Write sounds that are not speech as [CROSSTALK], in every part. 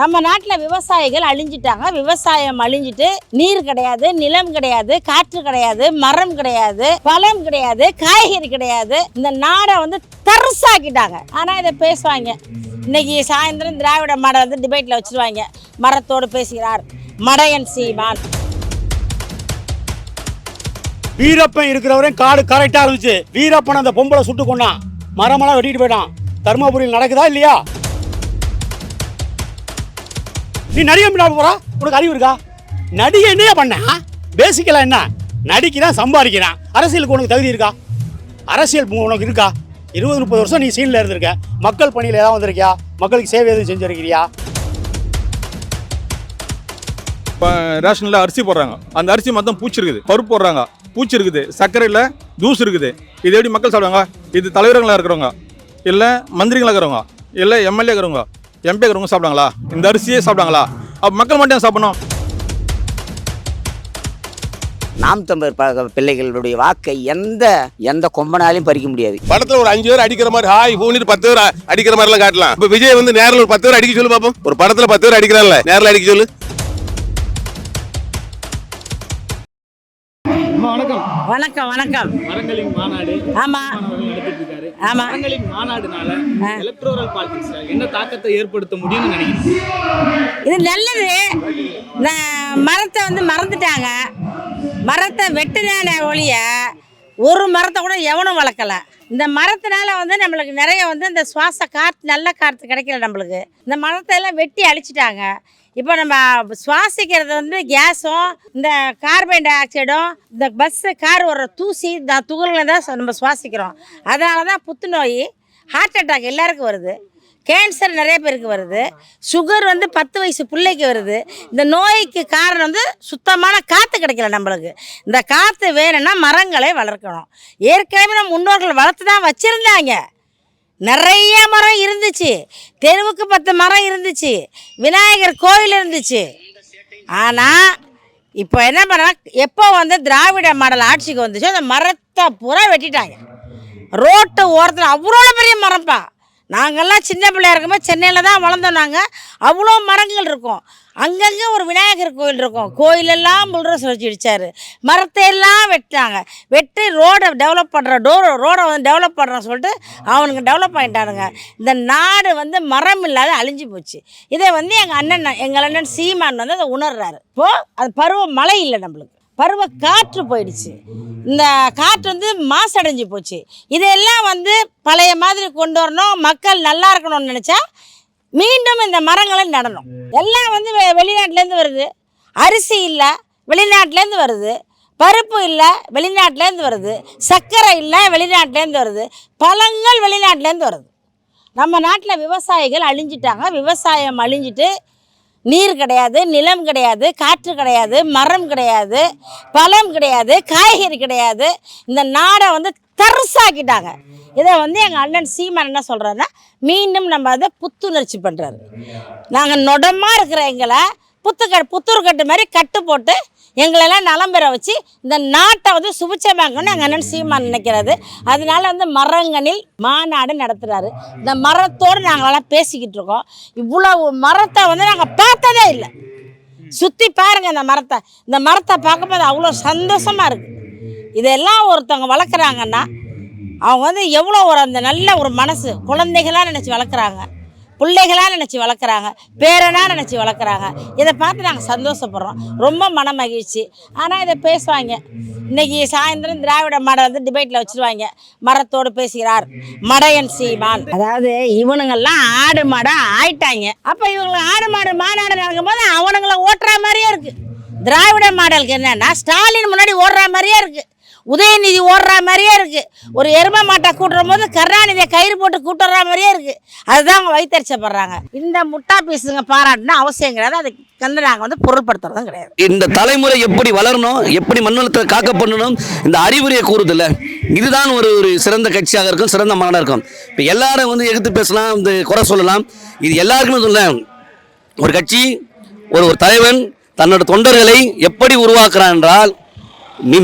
நம்ம நாட்டில் விவசாயிகள் அழிஞ்சிட்டாங்க. விவசாயம் அழிஞ்சிட்டு நீர் கிடையாது நிலம் கிடையாது காற்று கிடையாது மரம் கிடையாது பழம் கிடையாது காய்கறி கிடையாது. இந்த நாடை வந்து தரிசாக்கிட்டாங்க. ஆனால் இதை பேசுவாங்க. இன்னைக்கு சாயந்தரம் திராவிட மாடை வந்து டிபேட்டில் வச்சிருவாங்க. மரத்தோடு பேசுகிறார் மடையன் சீமான். வீரப்பன் இருக்கிறவரையும் காடு கரெக்டாக இருந்துச்சு. வீரப்பன் அந்த பொம்பளை சுட்டு கொண்டான் மரமெல்லாம் வெட்டிட்டு போயிட்டான். தருமபுரியில் நடக்குதா இல்லையா? நீ நடிகை பண்ண போறா? உனக்கு அறிவு இருக்கா? நடிகை என்னையா பண்ண? பேசிக்கலாம் என்ன? நடிக்கிறான் சம்பாதிக்கிறான். அரசியலுக்கு உனக்கு தகுதி இருக்கா? அரசியல் உனக்கு இருக்கா? இருபது முப்பது வருஷம் நீ சீனில் இருந்திருக்க. மக்கள் பணியில் ஏதாவது வந்திருக்கியா? மக்களுக்கு சேவை எதுவும் செஞ்சிருக்கிறியா? இப்போ ரேஷனில் அரிசி போடுறாங்க. அந்த அரிசி மொத்தம் பூச்சி இருக்குது. பருப்பு போடுறாங்க. பூச்சி இருக்குது. சர்க்கரையில் ஜூஸ் இருக்குது. இது எப்படி மக்கள் சாப்பிடுவாங்க? இது தலைவர்களாக இருக்கிறவங்க. இல்லை மந்திரிகளாக இருக்கிறவங்க. இல்லை எம்எல்ஏ இருக்கிறவங்க. எம்பி இருக்கிறவங்க சாப்பிடுவாங்களா? இந்த அரிசியே சாப்பிடுவாங்களா? அப்போ மக்கள் மட்டும் சாப்பிடணும்? நாம் தமிழர் பிள்ளைகளுடைய வாக்கை எந்த எந்த கொம்பனாலையும் பறிக்க முடியாது. படத்துல ஒரு அஞ்சு பேர் அடிக்கிற மாதிரி ஹாய் பூனிட்டு பத்து பேர் அடிக்கிற மாதிரி எல்லாம் காட்டலாம். இப்ப விஜய் வந்து நேரில் ஒரு பத்து பேர் அடிக்க சொல்லு பாப்போம். ஒரு படத்துல பத்து பேர் அடிக்கிறான்ல நேரில் அடிக்க சொல்லு. வணக்கம். வணக்கம் வணக்கம். ஆமா. அவர்கள் நடத்திட்டு இருக்காரு ஆமா. மரங்களின் மாநாடுனால எலக்ட்ரோரல் பாலிடிக்ஸ்ல என்ன தாக்கத்தை ஏற்படுத்த முடியும்னு நினைக்கிறீங்க? இது நல்லது. மரத்தை வந்து மறந்துட்டாங்க. மரத்தை வெட்டினான ஒழிய ஒரு மரத்தை கூட எவனும் வளர்க்கல. இந்த மரத்தினால வந்து நம்மளுக்கு நிறைய வந்து இந்த சுவாச காற்று நல்ல காற்று கிடைக்கல நம்மளுக்கு. இந்த மரத்தை எல்லாம் வெட்டி அழிச்சிட்டாங்க. இப்போ நம்ம சுவாசிக்கிறது வந்து கேஸும் இந்த கார்பன் டை ஆக்சைடும் இந்த பஸ்ஸு கார் வர்ற தூசி இந்த துகள்களை தான் நம்ம சுவாசிக்கிறோம். அதனால தான் புத்துநோய் ஹார்ட் அட்டாக் எல்லாருக்கும் வருது. கேன்சர் நிறைய பேருக்கு வருது. சுகர் வந்து பத்து வயசு பிள்ளைக்கு வருது. இந்த நோய்க்கு காரணம் வந்து சுத்தமான காற்று கிடைக்கல நம்மளுக்கு. இந்த காற்று வேணும்னா மரங்களை வளர்க்கணும். ஏற்கனவே நம்ம முன்னோர்கள் வளர்த்து தான் வச்சுருந்தாங்க. நிறைய மரம் இருந்துச்சு. தெருவுக்கு பத்து மரம் இருந்துச்சு. விநாயகர் கோயில் இருந்துச்சு. ஆனால் இப்போ என்ன பண்ணா எப்போ வந்து திராவிட மாடல் ஆட்சிக்கு வந்துச்சோ அந்த மரத்தை பூரா வெட்டிட்டாங்க. ரோட்டு ஓரத்தில் அவ்வளோ பெரிய மரம்ப்பா. நாங்கள்லாம் சின்ன பிள்ளையா இருக்கும்போது சென்னையில் தான் வளர்ந்தோம் நாங்கள் அவ்வளோ மரங்கள் இருக்கும். அங்கங்கே ஒரு விநாயகர் கோயில் இருக்கும். கோயிலெல்லாம் முள்ரஸ் வச்சு அடித்தார் மரத்தை எல்லாம் வெட்டினாங்க. வெட்டி ரோடை டெவலப் பண்ணுற டோர் ரோடை வந்து டெவலப் பண்ணுறோன்னு சொல்லிட்டு அவனுங்க டெவலப் பண்ணிட்டானுங்க. இந்த நாடு வந்து மரம் இல்லாத அழிஞ்சு போச்சு. இதை வந்து எங்கள் அண்ணன் எங்கள் அண்ணன் சீமான் வந்து அதை உணர்றாரு. இப்போது அது பருவ மழை இல்லை நம்மளுக்கு. பருவ காற்று போயிடுச்சு. இந்த காற்று வந்து மாசடைஞ்சு போச்சு. இதெல்லாம் வந்து பழைய மாதிரி கொண்டு வரணும். மக்கள் நல்லா இருக்கணும்னு நினச்சா மீண்டும் இந்த மரங்களை நடணும். எல்லாம் வந்து வெ வெளிநாட்டிலேருந்து வருது. அரிசி இல்லை வெளிநாட்டிலேருந்து வருது. பருப்பு இல்லை வெளிநாட்டிலேருந்து வருது. சர்க்கரை இல்லை வெளிநாட்டிலேருந்து வருது. பழங்கள் வெளிநாட்டிலேருந்து வருது. நம்ம நாட்டில் விவசாயிகள் அழிஞ்சிட்டாங்க. விவசாயம் அழிஞ்சிட்டு நீர் கிடையாது நிலம் கிடையாது காற்று கிடையாது மரம் கிடையாது பழம் கிடையாது காய்கறி கிடையாது. இந்த நாடை வந்து தரிசாக்கிட்டாங்க. இதை வந்து எங்கள் அண்ணன் சீமான் என்ன சொல்கிறாருன்னா மீண்டும் நம்ம அதை புத்துணர்ச்சி பண்ணுறாரு நாங்கள் நொடமாக இருக்கிற எங்களை புத்து புத்தூர் கட்டு மாதிரி கட்டு போட்டு எங்களெல்லாம் நலம் பெற வச்சு இந்த நாட்டை வந்து சுபிச்சமாக்கணும்னு எங்கள் அண்ணன் சீமான் நினைக்கிறது அதனால வந்து மரங்களில் மாநாடு நடத்துகிறாரு இந்த மரத்தோடு நாங்களெல்லாம் பேசிக்கிட்டு இருக்கோம். இவ்வளவு மரத்தை வந்து நாங்கள் பார்த்ததே இல்லை. சுற்றி பாருங்கள் இந்த மரத்தை. இந்த மரத்தை பார்க்கும்போது அவ்வளோ சந்தோஷமாக இருக்குது இதெல்லாம் ஒருத்தவங்க வளர்க்குறாங்கன்னா அவங்க வந்து எவ்வளோ ஒரு அந்த நல்ல ஒரு மனசு குழந்தைகளாக நினச்சி வளர்க்குறாங்க. பிள்ளைகளாக நினச்சி வளர்க்குறாங்க பேரனாக நினச்சி வளர்க்குறாங்க. இதை பார்த்து நாங்கள் சந்தோஷப்படுறோம். ரொம்ப மன மகிழ்ச்சி. ஆனால் இதை பேசுவாங்க. இன்னைக்கு சாயந்தரம் திராவிட மாடல் வந்து டிபேட்டில் வச்சுருவாங்க. மரத்தோடு பேசுகிறார் மடையன் சீமான். அதாவது இவனுங்கள்லாம் ஆடு மாடாக ஆயிட்டாங்க. அப்போ இவங்களை ஆடு மாடு மாநாடு நடக்கும் போது அவனுங்களை ஓட்டுற மாதிரியே இருக்குது திராவிட மாடலுக்கு என்னென்னா ஸ்டாலின் முன்னாடி ஓடுற மாதிரியே இருக்குது உதயநிதி ஓடுற மாதிரியே இருக்கு. ஒரு எரும மாட்டை கூட்டுற போது கருணாநிதியை கயிறு போட்டு கூட்டுற மாதிரியே இருக்கு. அதுதான் அவங்க வைத்தறிச்சப்படுறாங்க. இந்த முட்டா பீஸுங்க பாராட்டுனா அவசியம் கிடையாது. அதுக்கு வந்து நாங்கள் வந்து பொருள்படுத்துறதும் கிடையாது. இந்த தலைமுறை எப்படி வளரணும் எப்படி மண்வளத்தை காக்க பண்ணணும் இந்த அறிவுரையை கூறுதில்ல இதுதான் ஒரு ஒரு சிறந்த கட்சியாக இருக்கும் சிறந்த மாநாடாக இருக்கும். இப்போ எல்லாரும் வந்து எடுத்து பேசலாம் இந்த குறை சொல்லலாம். இது எல்லாருக்குமே சொல்ல ஒரு கட்சி ஒரு ஒரு தலைவன் தன்னோட தொண்டர்களை எப்படி உருவாக்குறான் என்றால்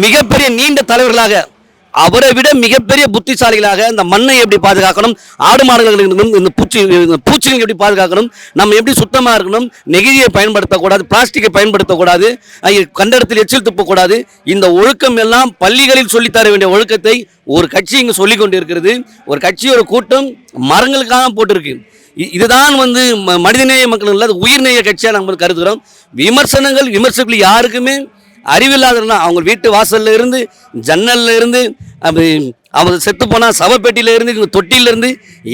மிகப்பெரிய நீண்ட தலைவர்களாக அவரை விட மிகப்பெரிய புத்திசாலிகளாக இந்த மண்ணை எப்படி பாதுகாக்கணும் ஆடு மாடுகளிலிருந்தும் இந்த பூச்சி இந்த பூச்சிகள் எப்படி பாதுகாக்கணும் நம்ம எப்படி சுத்தமாக இருக்கணும் நெகிழியை பயன்படுத்தக்கூடாது பிளாஸ்டிக்கை பயன்படுத்தக்கூடாது ஐய, கண்ட இடத்தில் எச்சில் துப்பக்கூடாது இந்த ஒழுக்கம் எல்லாம் பள்ளிகளில் சொல்லித்தர வேண்டிய ஒழுக்கத்தை ஒரு கட்சி இங்கே சொல்லி கொண்டு இருக்கிறது ஒரு கட்சி ஒரு கூட்டம் மரங்களுக்காக போட்டிருக்கு. இதுதான் வந்து ம- மனிதநேய மக்கள் இல்லாத உயிர்நேய கட்சியாக நம்ம கருதுகிறோம். விமர்சனங்கள் விமர்சகர்கள் யாருக்குமே அறிவில்லாதவங்க அவங்க வீட்டு வாசல்ல இருந்து ஜன்னல்ல இருந்து அப்படி அவங்க செத்து போனால் சவப்பெட்டியில இருந்து இவங்க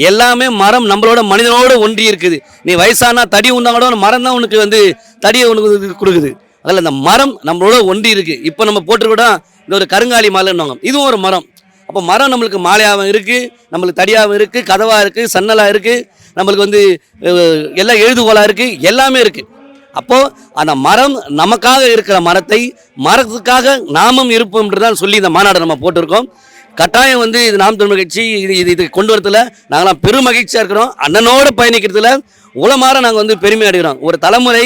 எல்லாமே மரம் நம்மளோட மனிதனோட ஒன்றி இருக்குது. நீ வயசானா தடி உண்டா கூட மரம் தான் உனக்கு வந்து தடியை உனக்கு கொடுக்குது. அதில் இந்த மரம் நம்மளோட ஒன்றி இருக்கு. இப்போ நம்ம போட்டுக்கூட இந்த ஒரு கருங்காலி மாலைன்னுவாங்க. இதுவும் ஒரு மரம். அப்போ மரம் நம்மளுக்கு மாலையாகவும் இருக்குது நம்மளுக்கு தடியாகவும் இருக்குது கதவாக இருக்குது சன்னலாக இருக்குது நம்மளுக்கு வந்து எல்லாம் எழுதுகோலாக இருக்குது எல்லாமே இருக்குது அப்போது அந்த மரம் நமக்காக இருக்கிற மரத்தை மரத்துக்காக நாமும் இருப்போம்ன்று தான் சொல்லி இந்த மாநாடு நம்ம போட்டிருக்கோம். கட்டாயம் வந்து இது நாம் தமிழ் கட்சி இது இது இது கொண்டு வரதுல நாங்களாம் பெரும் மகிழ்ச்சியாக இருக்கிறோம். அண்ணனோடு பயணிக்கிறதுல உலமாற நாங்கள் வந்து பெருமை அடைகிறோம். ஒரு தலைமுறை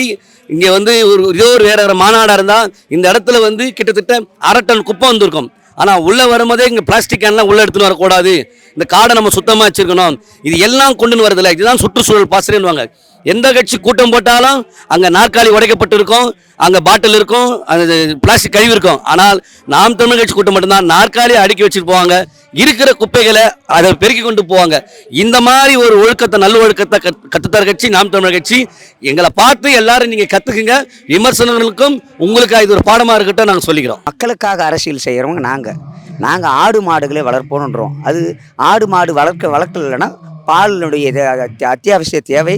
இங்கே வந்து ஒரு ஏதோ ஒரு வேற வேறு மாநாடாக இருந்தால் இந்த இடத்துல வந்து கிட்டத்தட்ட அரை டன் குப்பை வந்திருக்கும். ஆனால் உள்ளே வரும்போதே இங்கே பிளாஸ்டிக் கேன்லாம் உள்ளே எடுத்துன்னு வரக்கூடாது. இந்த காடை நம்ம சுத்தமாக வச்சுருக்கணும். இது எல்லாம் கொண்டுன்னு வரதில்லை. இதுதான் சுற்றுச்சூழல் பாசறைன்னுவாங்க எந்த கட்சி கூட்டம் போட்டாலும் அங்கே நாற்காலி உடைக்கப்பட்டு இருக்கும் அங்கே பாட்டில் இருக்கும் அந்த பிளாஸ்டிக் கழிவு இருக்கும். ஆனால் நாம் தமிழ் கட்சி கூட்டம் மட்டும்தான் நாற்காலி அடுக்கி வச்சுட்டு போவாங்க. இருக்கிற குப்பைகளை அதை பெருக்கி கொண்டு போவாங்க. இந்த மாதிரி ஒரு ஒழுக்கத்தை நல்ல ஒழுக்கத்தை கத் கற்றுத்தர கட்சி நாம் தமிழர் கட்சி எங்களை பார்த்து எல்லாரும் நீங்கள் கற்றுக்குங்க விமர்சனங்களுக்கும் உங்களுக்கு இது ஒரு பாடமாக இருக்கட்டும் நாங்கள் சொல்லிக்கிறோம். மக்களுக்காக அரசியல் செய்கிறவங்க நாங்கள் நாங்கள் ஆடு மாடுகளை வளர்ப்போன்றோம் அது ஆடு மாடு வளர்க்க வளர்க்கலைன்னா பாலினுடைய அத்தியாவசிய தேவை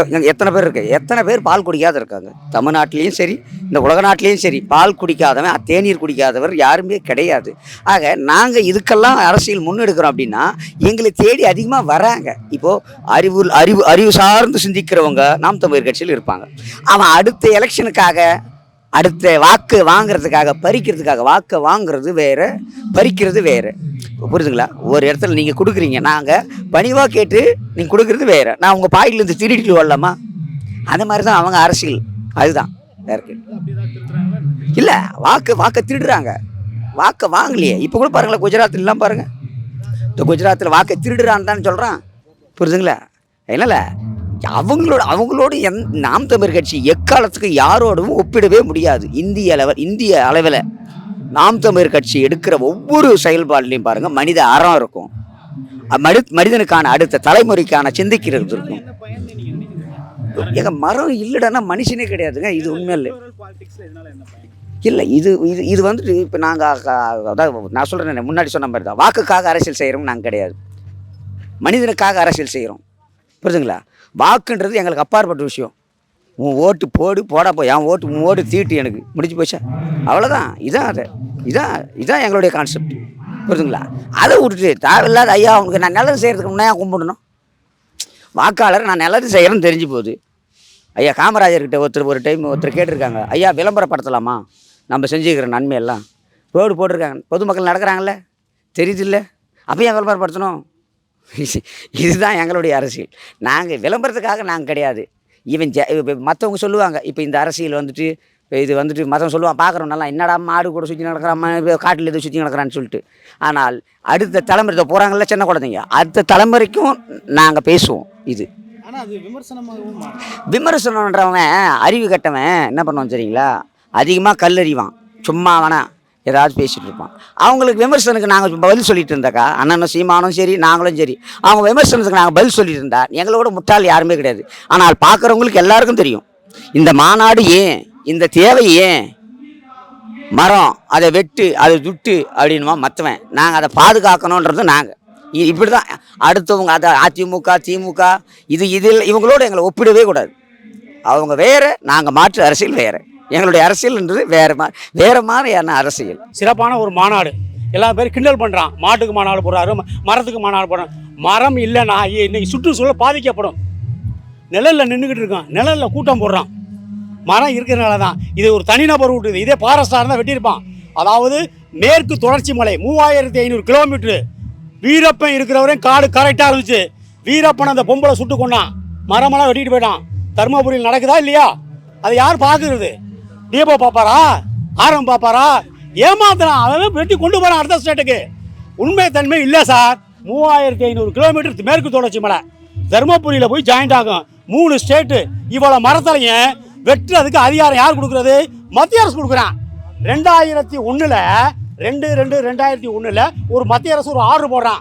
எத்தனை பேர் இருக்கு? எத்தனை பேர் பால் குடிக்காத இருக்காங்க? தமிழ்நாட்டிலையும் சரி இந்த உலக நாட்டிலையும் சரி பால் குடிக்காதவன் தேநீர் குடிக்காதவர் யாருமே கிடையாது. ஆக நாங்கள் இதுக்கெல்லாம் அரசியல் முன்னெடுக்கிறோம் அப்படின்னா எங்களை தேடி அதிகமாக வராங்க. இப்போது அறிவு அறிவு அறிவு சார்ந்து சிந்திக்கிறவங்க நாம் தமிழர் கட்சியில் இருப்பாங்க. அவன் அடுத்த எலெக்ஷனுக்காக அடுத்த வாக்கு வாங்குறதுக்காக பறிக்கிறதுக்காக வாக்கை வாங்குறது வேறு பறிக்கிறது வேறு. புரியுதுங்களா ஒரு இடத்துல நீங்கள் கொடுக்குறீங்க நாங்கள் பணிவாக கேட்டு நீங்கள் கொடுக்குறது வேறு. நான் உங்கள் பாயிலேருந்து திருடிட்டு வரலாமா? அந்த மாதிரி தான் அவங்க அரசியல். அதுதான். வேற இல்லை வாக்கு வாக்கை திருடுறாங்க. வாக்கை வாங்கலையே. இப்போ கூட பாருங்களேன் குஜராத்லாம் பாருங்கள் இந்த குஜராத்தில் வாக்கை திருடுறான்னு தானே சொல்கிறான் புரியுதுங்களா என்னல? அவங்களோட அவங்களோட எந் நாம் தமிழ் கட்சி எக்காலத்துக்கு யாரோடவும் ஒப்பிடவே முடியாது. இந்திய அளவில் இந்திய அளவில் நாம் தமிழ் கட்சி எடுக்கிற ஒவ்வொரு செயல்பாடுலையும் பாருங்கள் மனித அறம் இருக்கும். மனி மனிதனுக்கான அடுத்த தலைமுறைக்கான சிந்திக்கிறது இருக்கும். எங்க மரம் இல்லைடானா மனுஷனே கிடையாதுங்க இது உண்மை இல்லை இல்லை இது இது இது வந்துட்டு இப்போ நாங்கள் அதாவது நான் சொல்கிறேன் முன்னாடி சொன்ன மாதிரி தான் வாக்குக்காக அரசியல் செய்கிறோம் நாங்கள் கிடையாது. மனிதனுக்காக அரசியல் செய்கிறோம் புரிதுங்களா வாக்குன்றது எங்களுக்கு அப்பாற்பட்ட விஷயம். உன் ஓட்டு போடு போடா போய். என் ஓட்டு உன் ஓட்டு தீட்டு எனக்கு. முடிஞ்சு போச்சா? அவ்வளோதான் இதான் அது. இதான் இதான் எங்களுடைய கான்செப்ட் புரியுதுங்களா அதை விட்டுட்டு தேவையில்லாத ஐயா அவனுக்கு நான் நல்லது செய்கிறதுக்கு முன்னே கும்பிடணும். வாக்காளர் நான் நல்லது செய்கிறேன்னு தெரிஞ்சு போகுது. ஐயா காமராஜர்கிட்ட ஒருத்தர் ஒரு டைம் ஒருத்தர் கேட்டிருக்காங்க. ஐயா விளம்பரப்படுத்தலாமா? நம்ம செஞ்சுக்கிற நன்மையெல்லாம். ரோடு போட்டிருக்காங்க. பொதுமக்கள் நடக்கிறாங்கல்ல? இல்லை? அப்போ ஏன் விளம்பரப்படுத்தணும்? [LAUGHS] இதுதான் எங்களுடைய அரசியல். நாங்கள் விளம்பரத்துக்காக நாங்கள் கிடையாது. இவன் ஜ மற்றவங்க சொல்லுவாங்க இப்போ இந்த அரசியல் வந்துட்டு இப்ப இது வந்துட்டு மற்றவங்க சொல்லுவான் பார்க்குறோம் நல்லா என்னடா மாடு கூட சுற்றி நடக்கிறான் காட்டில் எதுவும் சுற்றி நடக்கிறான்னு சொல்லிட்டு. ஆனால் அடுத்த தலைமுறை போகிறாங்கல்ல சின்ன குழந்தைங்க அடுத்த தலைமுறைக்கும் நாங்கள் பேசுவோம் இது. மாறும். விமர்சனன்றவன் அறிவு கட்டவன் என்ன பண்ணுவான் சரிங்களா அதிகமாக கல்லறிவான். சும்மா வேணா ஏதாவது பேசிகிட்டு இருப்பான். அவங்களுக்கு விமர்சனத்துக்கு நாங்கள் பதில் சொல்லிட்டு இருந்தாக்கா அண்ணனும் சீமானும் சரி நாங்களும் சரி அவங்க விமர்சனத்துக்கு நாங்கள் பதில் சொல்லிட்டு இருந்தா எங்களோட முட்டாள் யாருமே கிடையாது. ஆனால் பார்க்குறவங்களுக்கு எல்லாருக்கும் தெரியும். இந்த மாநாடு ஏன் இந்த தேவை ஏன் மரம் அதை வெட்டு அதை துட்டு அப்படின்னுமா மற்றவன் நாங்கள் அதை பாதுகாக்கணுன்றது நாங்கள் இப்படி தான் அடுத்தவங்க அதை அதிமுக திமுக இது இதில் இவங்களோட எங்களை ஒப்பிடவே கூடாது. அவங்க வேறு நாங்கள் மாற்று அரசியல் வேறு. எங்களுடைய அரசியல்ன்றது வேறு மா வேறு மாதிரியான அரசியல். சிறப்பான ஒரு மாநாடு. எல்லா பேரும் கிண்டல் பண்ணுறான் மாட்டுக்கு மாநாடு போடுறாரு மரத்துக்கு மாநாடு போடுறான் மரம் இல்லைன்னா இ- இன்னைக்கு சுற்றுச்சூழல் பாதிக்கப்படும். நிழலில் நின்றுக்கிட்டு இருக்கான். நிழலில் கூட்டம் போடுறான். மரம் இருக்கிறனால தான் இது ஒரு தனிநபர் விட்டுது. இதே பாரஸ்டாக இருந்தால் வெட்டியிருப்பான். அதாவது மேற்கு தொடர்ச்சி மலை மூவாயிரத்தி ஐநூறு கிலோமீட்ரு வீரப்பன் இருக்கிறவரையும் காடு கரெக்டாக இருந்துச்சு. வீரப்பன் அந்த பொம்பளை சுட்டு கொண்டான். மரமெல்லாம் வெட்டிட்டு போயிட்டான். தருமபுரியில் நடக்குதா இல்லையா? அதை யார் பார்க்குறது? தீபா பார்ப்பாரா ஆரம் பார்ப்பாரா ஏமாத்தலாம் அவன் வெட்டி கொண்டு போகிறான் அடுத்த ஸ்டேட்டுக்கு. உண்மை தன்மை இல்லை சார். மூவாயிரத்தி ஐநூறு கிலோமீட்டர் மேற்கு தொடர்ச்சி மலை. தருமபுரியில் போய் ஜாயிண்ட் ஆகும். மூணு ஸ்டேட்டு. இவ்வளோ மரத்தலையும் வெட்டுறதுக்கு அதிகாரம் யார் கொடுக்குறது? மத்திய அரசு கொடுக்குறான். ரெண்டாயிரத்தி ஒன்றில் ரெண்டு ரெண்டு ரெண்டாயிரத்தி ஒன்றில் ஒரு மத்திய அரசு ஒரு ஆர்டர் போடுறான்.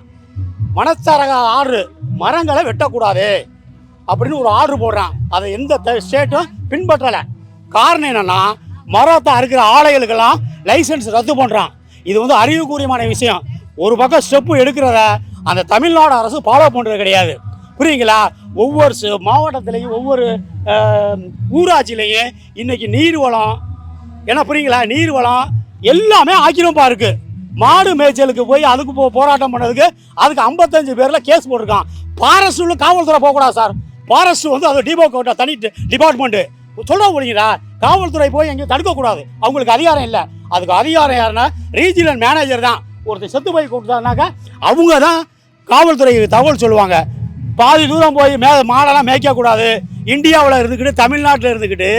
மனச்சரக ஆர்டர். மரங்களை வெட்டக்கூடாது. அப்படின்னு ஒரு ஆர்டர் போடுறான். அதை எந்த த- ஸ்டேட்டும் பின்பற்றலை. காரணம் என்னென்னா மரத்தை அறுக்கிற ஆலைகளுக்கெல்லாம் லைசன்ஸ் ரத்து பண்ணுறான் இது வந்து அறிவுக்கூறியமான விஷயம். ஒரு பக்கம் ஸ்டெப்பு எடுக்கிறத அந்த தமிழ்நாடு அரசு ஃபாலோ பண்ணுறது கிடையாது. புரியுங்களா? ஒவ்வொரு மாவட்டத்திலையும் ஒவ்வொரு ஊராட்சியிலையும் இன்றைக்கி நீர் வளம் ஏன்னா புரியுங்களா? நீர் வளம் எல்லாமே ஆக்கிரமிப்பாக இருக்குது மாடு மேய்ச்சலுக்கு போய் அதுக்கு போ போராட்டம் பண்ணதுக்கு அதுக்கு ஐம்பத்தஞ்சு பேரில் கேஸ் போட்டிருக்கான். ஃபாரஸ்ட் உள்ள காவல்துறை போகக்கூடாது சார். பாரஸ்ட் வந்து அது டிபோ தனி டிபார்ட்மெண்ட்டு சொல்ல முடியுங்களா காவல்துறை போய் எங்கேயும் தடுக்கக்கூடாது. அவங்களுக்கு அதிகாரம் இல்லை. அதுக்கு அதிகாரம் யாருன்னா ரீஜினல் மேனேஜர் தான். ஒருத்தர் செத்து போய் கொடுத்தாருனாக்கா அவங்க தான் காவல்துறைக்கு தகவல் சொல்லுவாங்க. பாதி தூரம் போய் மே மாடெல்லாம் மேய்க்கக்கூடாது. இந்தியாவில் இருந்துக்கிட்டு தமிழ்நாட்டில் இருந்துக்கிட்டு